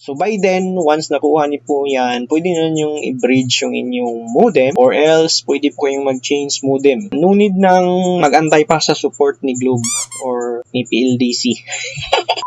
So by then, once nakuha niyo po yan, pwede na yung i-bridge yung inyong modem or else pwede po kayong mag-change modem. No need nang mag-antay pa sa support ni Globe or ni PLDC.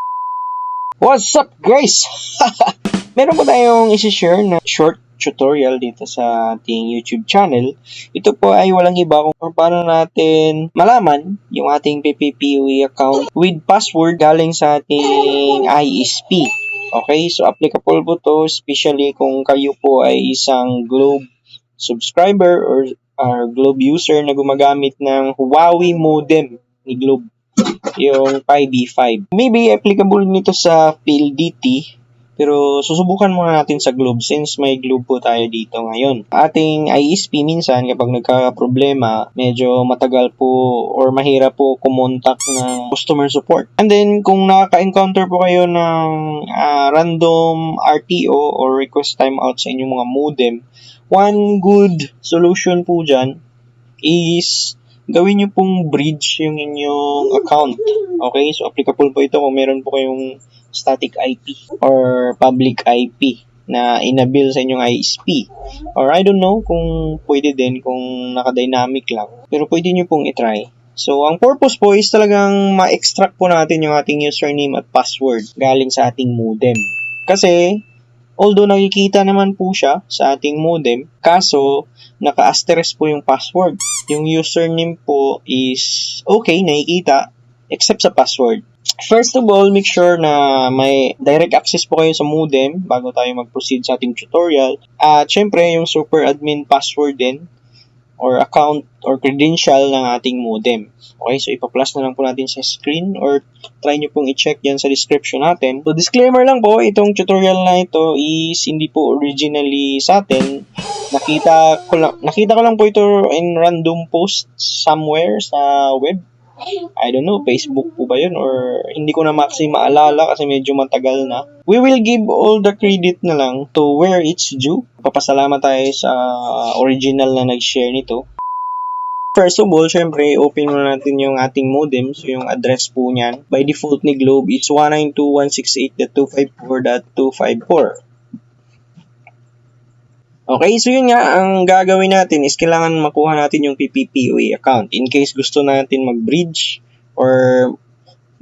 What's up guys? Meron po tayong isi-share na short tutorial dito sa ating YouTube channel. Ito po ay walang iba kung paano natin malaman yung ating PPPoE account with password galing sa ating ISP. Okay, so applicable po to especially kung kayo po ay isang Globe subscriber or, or Globe user na gumagamit ng Huawei modem ni Globe yung 5B5. Maybe applicable nito sa PLDT pero susubukan muna natin sa Globe since may Globe po tayo dito ngayon. Ating ISP minsan kapag nagka-problema, medyo matagal po or mahirap po kumontak ng customer support. And then kung nakaka-encounter po kayo ng uh, random RTO or request timeout sa inyong mga modem, one good solution po dyan is gawin nyo pong bridge yung inyong account. Okay? So, applicable po ito kung meron po kayong static IP or public IP na inabil sa inyong ISP. Or I don't know kung pwede din kung naka-dynamic lang. Pero pwede nyo pong itry. So, ang purpose po is talagang ma-extract po natin yung ating username at password galing sa ating modem. Kasi, although nakikita naman po siya sa ating modem, kaso naka-asterisk po yung password. Yung username po is okay, nakikita, except sa password. First of all, make sure na may direct access po kayo sa modem bago tayo mag-proceed sa ating tutorial. At syempre, yung super admin password din or account or credential ng ating modem. Okay, so ipa-plus na lang po natin sa screen or try nyo pong i-check yan sa description natin. So disclaimer lang po, itong tutorial na ito is hindi po originally sa atin. Nakita ko lang, nakita ko lang po ito in random post somewhere sa web I don't know, Facebook po ba yun? Or hindi ko na maxi maalala kasi medyo matagal na. We will give all the credit na lang to where it's due. Papasalamat tayo sa original na nag-share nito. First of all, syempre, open muna natin yung ating modem. So, yung address po niyan. By default ni Globe, it's 192.168.254.254. Okay, so yun nga, ang gagawin natin is kailangan makuha natin yung PPPoE account in case gusto natin mag-bridge or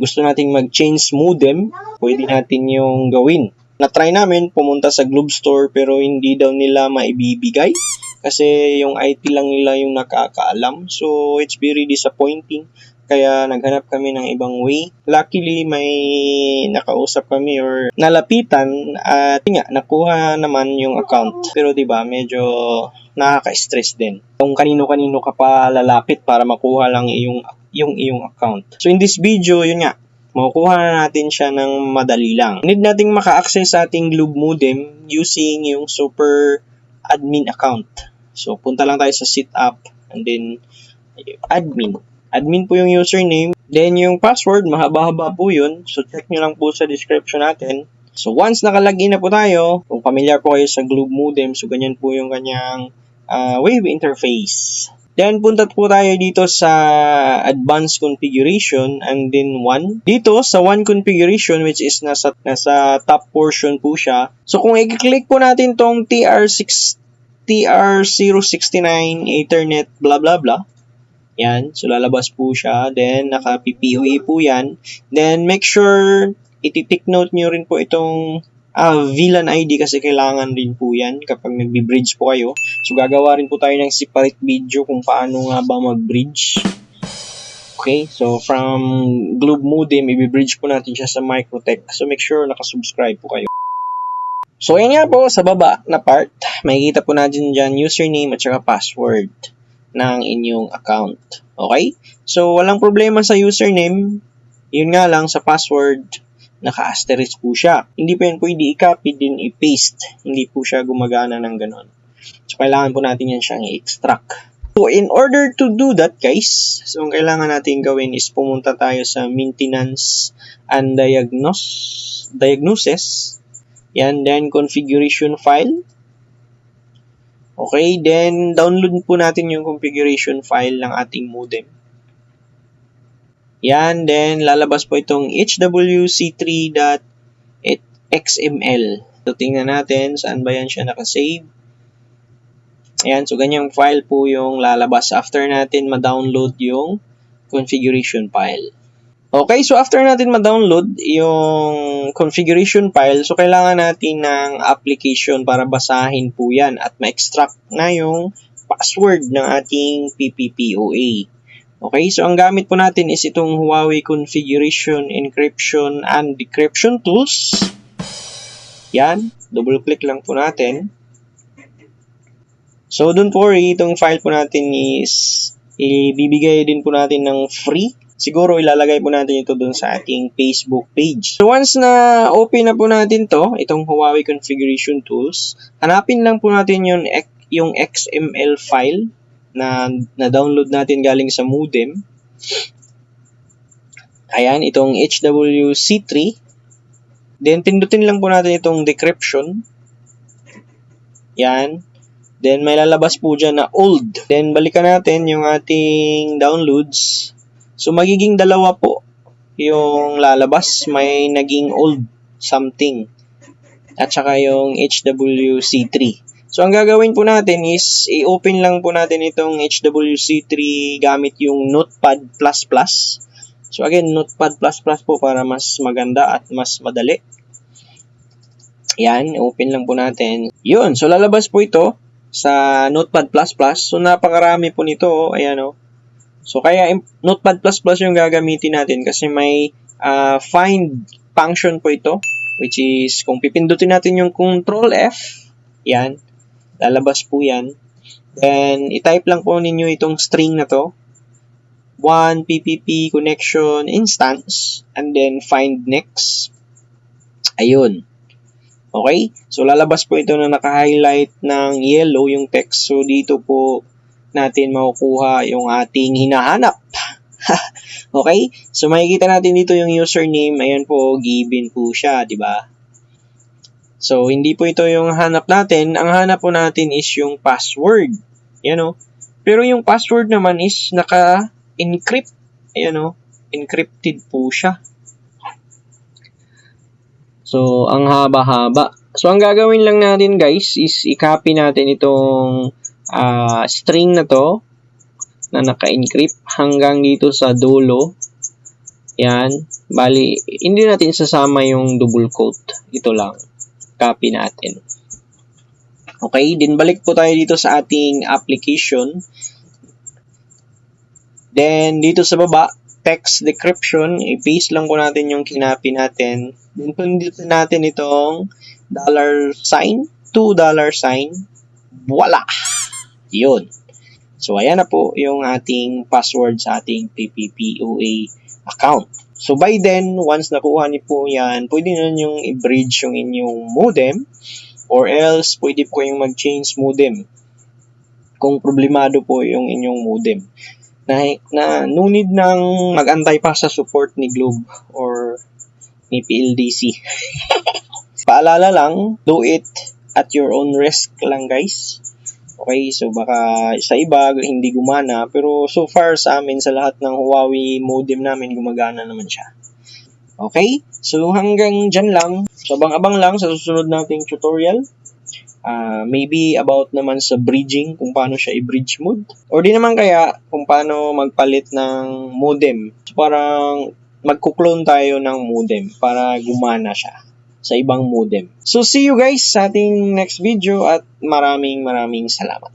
gusto natin mag-change modem, pwede natin yung gawin. Na-try namin pumunta sa Globe Store pero hindi daw nila maibibigay kasi yung IT lang nila yung nakakaalam. So, it's very disappointing. Kaya naghanap kami ng ibang way. Luckily, may nakausap kami or nalapitan at nga, nakuha naman yung account. Pero 'di ba medyo nakaka-stress din. Kung kanino-kanino ka pa lalapit para makuha lang yung yung iyong account. So in this video, yun nga, makukuha na natin siya ng madali lang. Need nating maka-access sa ating Globe modem using yung super admin account. So punta lang tayo sa setup and then admin. Admin po yung username. Then yung password, mahaba-haba po yun. So check nyo lang po sa description natin. So once nakalagin na po tayo, kung familiar po kayo sa Globe modem, so ganyan po yung kanyang uh, wave interface. Then punta po tayo dito sa advanced configuration and then 1. Dito sa 1 configuration which is nasa, nasa top portion po siya. So kung i-click po natin tong TR6 TR069 Ethernet blah blah blah. Yan. So, lalabas po siya. Then, naka-PPOE po yan. Then, make sure iti-take note nyo rin po itong uh, VLAN ID kasi kailangan din po yan kapag nagbi-bridge po kayo. So, gagawa rin po tayo ng separate video kung paano nga ba mag-bridge. Okay, so from Globe Modem, i-bridge po natin siya sa Microtech. So, make sure nakasubscribe po kayo. So, yan nga po, sa baba na part, makikita po natin dyan username at saka password ng inyong account. Okay? So, walang problema sa username. Yun nga lang, sa password, naka-asterisk po siya. Hindi po yan pwede i-copy din i-paste. Hindi po siya gumagana ng ganon. So, kailangan po natin yan siyang i-extract. So, in order to do that, guys, so, ang kailangan natin gawin is pumunta tayo sa maintenance and diagnose, diagnosis. Yan, then configuration file. Okay, then download po natin yung configuration file ng ating modem. Yan, then lalabas po itong hwc3.exe XML. So, tingnan natin saan ba yan siya nakasave. Ayan, so ganyang file po yung lalabas after natin ma-download yung configuration file. Okay, so after natin ma-download yung configuration file, so kailangan natin ng application para basahin po yan at ma-extract na yung password ng ating PPPoA. Okay, so ang gamit po natin is itong Huawei Configuration, Encryption, and Decryption Tools. Yan, double-click lang po natin. So, don't worry, itong file po natin is ibibigay din po natin ng free. Siguro ilalagay po natin ito dun sa ating Facebook page. So, once na open na po natin to, itong Huawei Configuration Tools, hanapin lang po natin yung, yung XML file na na-download natin galing sa modem. Ayan, itong HWC3. Then, pindutin lang po natin itong decryption. Yan. Then, may lalabas po dyan na old. Then, balikan natin yung ating downloads. So, magiging dalawa po yung lalabas. May naging old something. At saka yung HWC3. So, ang gagawin po natin is, i-open lang po natin itong HWC3 gamit yung Notepad++. So, again, Notepad++ po para mas maganda at mas madali. Yan, open lang po natin. Yun, so lalabas po ito sa Notepad++. So, napakarami po nito. Oh. Ayan, oh. So, kaya Notepad++ yung gagamitin natin kasi may uh, find function po ito. Which is, kung pipindutin natin yung Control F, yan, lalabas po yan. Then, itype lang po ninyo itong string na to. 1 PPP connection instance and then find next. Ayun. Okay? So, lalabas po ito na naka-highlight ng yellow yung text. So, dito po natin makukuha yung ating hinahanap. okay? So, makikita natin dito yung username. Ayan po, given po siya, di ba? So, hindi po ito yung hanap natin. Ang hanap po natin is yung password. Yan o. Pero yung password naman is naka-encrypt. Ayan o. Encrypted po siya. So, ang haba-haba. So, ang gagawin lang natin guys is i-copy natin itong uh, string na to na naka-encrypt hanggang dito sa dulo. Yan. Bali, hindi natin sasama yung double quote. Ito lang. Copy natin. Okay, din balik po tayo dito sa ating application. Then, dito sa baba, text decryption, i-paste lang po natin yung kinapi natin. Then, pindutin natin itong dollar sign, two dollar sign, voila! Yun. So, ayan na po yung ating password sa ating PPPoA account. So, by then, once nakuha niyo po yan, pwede nyo yung i-bridge yung inyong modem or else pwede po yung mag-change modem kung problemado po yung inyong modem na, na no need nang mag-antay pa sa support ni Globe or ni PLDC. Paalala lang, do it at your own risk lang guys. Okay, so baka sa iba hindi gumana, pero so far sa amin sa lahat ng Huawei modem namin gumagana naman siya. Okay, so hanggang dyan lang. So abang-abang lang sa susunod nating tutorial. Uh, maybe about naman sa bridging, kung paano siya i-bridge mode. Or di naman kaya kung paano magpalit ng modem. So parang magkuklone tayo ng modem para gumana siya sa ibang modem. So see you guys sa ating next video at maraming maraming salamat.